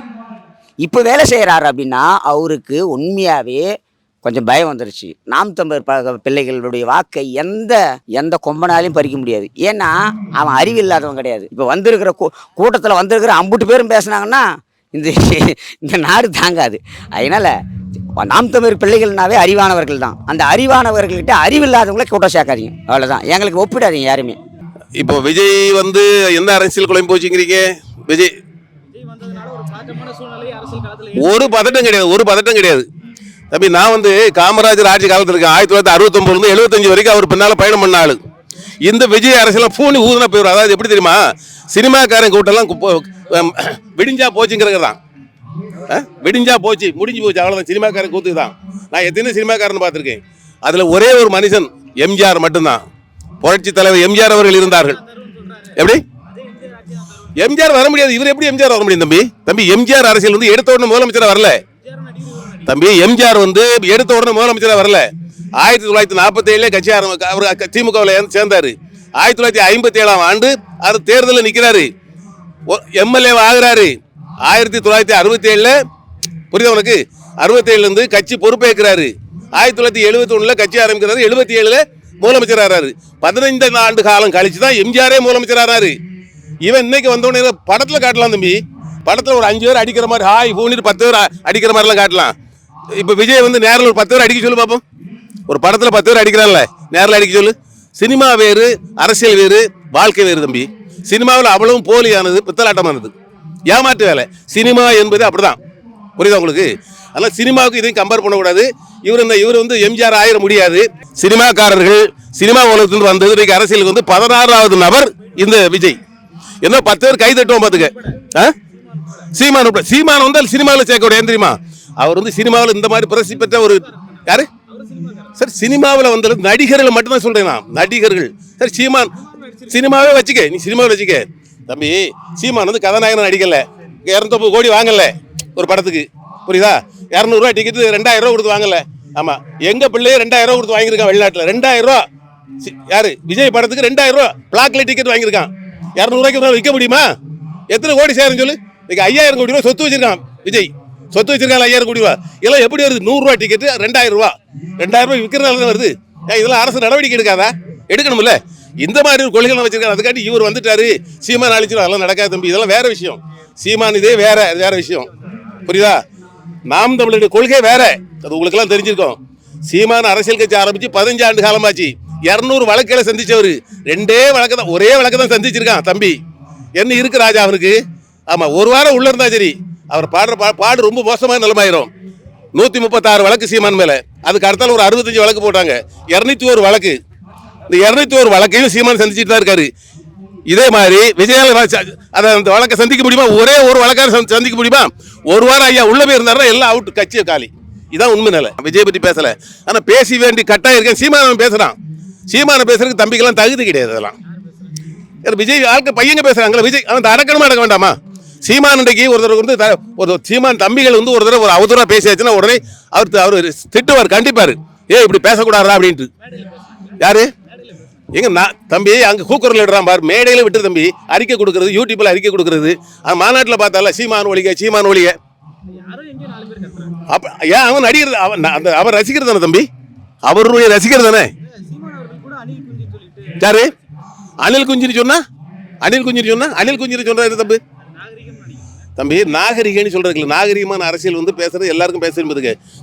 இப்போ வேலை செய்கிறாரு அப்படின்னா அவருக்கு உண்மையாகவே கொஞ்சம் பயம் வந்துருச்சு. நாம் தமிழர் ப பிள்ளைகளுடைய வாக்கை எந்த எந்த கொம்பனாலையும் பறிக்க முடியாது. ஏன்னா அவன் அறிவு இல்லாதவன் கிடையாது. இப்போ வந்திருக்கிற கூ கூட்டத்தில் வந்திருக்கிற அம்புட்டு பேரும் பேசுனாங்கன்னா இந்த இந்த நாடு தாங்காது. அதனால் நாம் தமிழர் பிள்ளைகள்னாவே அறிவானவர்கள் தான். அந்த அறிவானவர்கள்கிட்ட அறிவில்லாதவங்கள கூட்டம் சேர்க்காதீங்க. அவ்வளோதான் எங்களுக்கு ஒப்பிடாதீங்க யாருமே. இப்போ விஜய் வந்து எந்த அரசியல் குழம்பு போச்சுங்கிறீங்க விஜய். ஒரு பதட்டம் கிடையாது. ஒரு பதட்டம் கிடையாது. தம்பி நான் வந்து காமராஜர் ஆட்சி காலத்தில் இருக்கேன் ஆயிரத்தி தொள்ளாயிரத்தி அறுபத்தொம்பதுலேருந்து எழுபத்தஞ்சு வரைக்கும் அவர் பின்னால் பயணம் பண்ண ஆளு. இந்த விஜய் அரசியல் பூனி ஊதுனா போயிடும் அதாவது எப்படி தெரியுமா? சினிமாக்காரன் கூட்டம்லாம் விடிஞ்சா போச்சுங்கிறது தான். விடிஞ்சா போச்சு முடிஞ்சு போச்சு அவ்வளோதான் சினிமாக்காரன் கூத்து தான். நான் எத்தனை சினிமாக்காரன் பார்த்துருக்கேன். அதில் ஒரே ஒரு மனுஷன் எம்ஜிஆர் மட்டும்தான். புரட்சி தலைவர் எம்ஜிஆர் அவர்கள் இருந்தார்கள். எப்படி? எம்ஜிஆர் வர முடியாது. இவர் எப்படி எம்ஜிஆர் வர முடியும் தம்பி? தம்பி எம்ஜிஆர் அரசியல் வந்து எடுத்த உடனே முதலமைச்சர் வரல. தம்பி எம்ஜிஆர் வந்து எடுத்த உடனே முதலமைச்சராக வரல ஆயிரத்தி தொள்ளாயிரத்தி நாற்பத்தேழுலே கட்சி ஆரம்ப அவர் திமுகவில் சேர்ந்தார் ஆயிரத்தி தொள்ளாயிரத்தி ஐம்பத்தி ஏழாம் ஆண்டு அவர் தேர்தலில் நிற்கிறாரு எம்எல்ஏ ஆகுறாரு ஆயிரத்தி தொள்ளாயிரத்தி அறுபத்தி ஏழில் புரியுது உனக்கு அறுபத்தேழுலேருந்து கட்சி பொறுப்பேற்கிறாரு ஆயிரத்தி தொள்ளாயிரத்தி எழுபத்தி ஒன்றில் கட்சி ஆரம்பிக்கிறாரு எழுபத்தி ஏழில் முதலமைச்சர் ஆறாரு பதினைந்து ஆண்டு காலம் கழிச்சு தான் எம்ஜிஆரே முதலமைச்சர் ஆறாரு இவன் இன்னைக்கு வந்தோடனே படத்தில் காட்டலாம் தம்பி படத்தில் ஒரு அஞ்சு பேர் அடிக்கிற மாதிரி ஹாய் பூனிட்டு பத்து பேர் அடிக்கிற மாதிரிலாம் காட்டலாம் இப்போ விஜய் வந்து நேரில் ஒரு பத்து பேர் அடிக்க சொல்லு பார்ப்போம் ஒரு படத்தில் பத்து பேர் அடிக்கிறான்ல. நேரில் அடிக்க சொல்லு. சினிமா வேறு அரசியல் வேறு வாழ்க்கை வேறு தம்பி. சினிமாவில் அவ்வளவும் போலியானது பித்தலாட்டமானது. ஏமாற்று வேலை. சினிமா என்பது அப்படிதான். புரியுதா உங்களுக்கு? அதனால் சினிமாவுக்கு இதையும் கம்பேர் பண்ணக்கூடாது. இவர் இந்த இவர் வந்து எம்ஜிஆர் ஆயிர முடியாது. சினிமாக்காரர்கள் சினிமா உலகத்திலிருந்து வந்தது இன்றைக்கு அரசியலுக்கு வந்து பதினாறாவது நபர் இந்த விஜய். என்ன பத்து பேர் கை தட்டுவோம் பார்த்துக்க ஆ? சீமான் சீமான் வந்து சினிமாவில் சேர்க்க ஏன் தெரியுமா? அவர் வந்து சினிமாவில் இந்த மாதிரி பிரசி பெற்ற ஒரு யாரு? சார் சினிமாவில் வந்தது நடிகர்கள் மட்டும்தான் சொல்றேன் நான். நடிகர்கள். சார் சீமான் சினிமாவே வச்சுக்க. நீ சினிமாவில் வச்சுக்க. தம்பி சீமான் வந்து கதாநாயகன் நடிக்கல. இரநூத்தொம்பது கோடி வாங்கல ஒரு படத்துக்கு. புரியுதா? இரநூறுவா டிக்கெட்டு ரெண்டாயிரம் ரூபா கொடுத்து வாங்கல. ஆமா. எங்க பிள்ளையே ரெண்டாயிரம் ரூபா கொடுத்து வாங்கியிருக்கான் வெளிநாட்டில். ரெண்டாயிரம் ரூபா. சி- யாரு? விஜய் படத்துக்கு ரெண்டாயிரம் ரூபா. பிளாக்ல டிக்கெட் வாங்கியிருக்கான். இரநூறுவாய்க்கு விற்க முடியுமா? எத்தனை கோடி சேரும் சொல்லு? இன்னைக்கு ஐயாயிரம் கோடி ரூபா சொத்து வச்சிருக்கான் விஜய். சொத்து வச்சிருக்காங்க ஐயாயிரம் கோடி ரூபா. இதெல்லாம் எப்படி வருது? நூறுரூவா டிக்கெட்டு ரெண்டாயிரம் ரூபா. ரெண்டாயிரம் ரூபாய் விற்கிறனால தான் வருது? ஏன் இதெல்லாம் அரசு நடவடிக்கை எடுக்காதா? எடுக்கணும்ல. இந்த மாதிரி ஒரு கொள்கைகள் வச்சிருக்காங்க. அதுக்காட்டி இவர் வந்துட்டாரு. சீமான் அழிச்சிடும் அதெல்லாம் நடக்காது தம்பி. இதெல்லாம் வேற விஷயம். சீமான் இதே வேற. வேற விஷயம். புரியுதா? நாம் தமிழருடைய கொள்கை வேற. அது உங்களுக்கெல்லாம் தெரிஞ்சிருக்கோம். சீமான் அரசியல் கட்சி ஆரம்பிச்சு பதினஞ்சு ஆண்டு காலமாச்சு. இரநூறு வழக்கில் சந்திச்சவர். ரெண்டே வழக்கு தான் ஒரே வழக்கு தான் சந்திச்சிருக்கான் தம்பி. என்ன இருக்கு ராஜா அவனுக்கு? ஆமாம் ஒரு வாரம் உள்ளே இருந்தா சரி. அவர் பாடுற பா- பாடு ரொம்ப மோசமான நிலமாயிரும் நூற்றி முப்பத்தாறு வழக்கு சீமான் மேலே. அதுக்கு அடுத்தால ஒரு அறுபத்தஞ்சு வழக்கு போட்டாங்க. இரநூத்தி ஒரு வழக்கு. இந்த இரநூத்தி ஒரு வழக்கையும் சீமான் சந்திச்சுட்டு தான் இருக்காரு. இதே மாதிரி விஜயால அதை அந்த வழக்கை சந்திக்க முடியுமா? ஒரே ஒரு வழக்கார சந்தி- சந்திக்க முடியுமா? ஒரு வாரம் ஐயா உள்ளே போய் எல்லாம் அவுட் கட்சியை காலி. இதான் உண்மை நிலை. விஜய் பற்றி பேசலை. ஆனால் பேசி வேண்டி கட்டாயம் இருக்கேன். சீமானவன் பேசுகிறான் சீமான பேசுறதுக்கு தம்பிக்கெல்லாம் தகுதி கிடையாது அதெல்லாம். விஜய் ஆட்கள் பையங்க பேசுறாங்களா விஜய் அவன் அடக்கணுமா அடக்க வேண்டாமா? சீமான் இன்றைக்கு ஒருத்தர் வந்து த- ஒரு சீமான் தம்பிகள் வந்து ஒரு தடவை ஒரு அவதூறாக பேசியாச்சுன்னா உடனே அவர் அவர் திட்டுவார் கண்டிப்பார். ஏ இப்படி பேசக்கூடாதா அப்படின்ட்டு. யாரு? எங்க நான் தம்பி அங்கே கூக்குரல் இடுறான் பாரு. மேடையில் விட்டு தம்பி. அறிக்கை கொடுக்கறது யூடியூப்பில் அறிக்கை கொடுக்கறது. அந்த மாநாட்டில் பார்த்தால சீமான் ஒழிக சீமான் ஒழிக. அப்ப ஏன் அவன் நடிகர் அவன் அந்த அவர் ரசிகர் தானே தம்பி? அவருடைய ரசிகர் தானே? யாரு? அனில் குஞ்சிரி சொன்னா? அனில் குஞ்சிரி சொன்னா? அனில் குஞ்சிரி சொல்றது தம்பி தம்பி நாகரிகன்னு சொல்கிறதுக்கு நாகரிகமான அரசியல் வந்து பேசுகிறது எல்லாருக்கும் பேச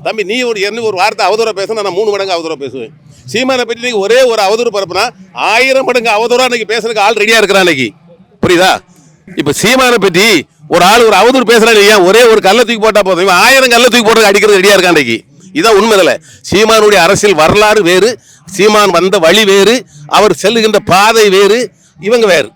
தம்பி நீ ஒரு என்ன ஒரு வார்த்தை அவதூறாக பேசினா நான் மூணு மடங்கு அவதூறாக பேசுவேன். சீமானை பற்றி நீங்கள் ஒரே ஒரு அவதூறு பரப்புனா ஆயிரம் மடங்கு அவதூறாக அன்றைக்கி பேசுறதுக்கு ஆள் ரெடியாக இருக்கிறான் இன்னைக்கு புரியுதா? இப்போ சீமானை பற்றி ஒரு ஆள் ஒரு அவதூறு பேசுறான் இல்லையா? ஒரே ஒரு கல்ல தூக்கி போட்டால் போதும். இவன் ஆயிரம் கல்ல தூக்கி போட்டு அடிக்கிறது ரெடியாக இருக்கான் இன்னைக்கு இதான் உண்மை இல்லை சீமானுடைய அரசியல் வரலாறு வேறு. சீமான் வந்த வழி வேறு. அவர் செல்லுகின்ற பாதை வேறு. இவங்க வேறு.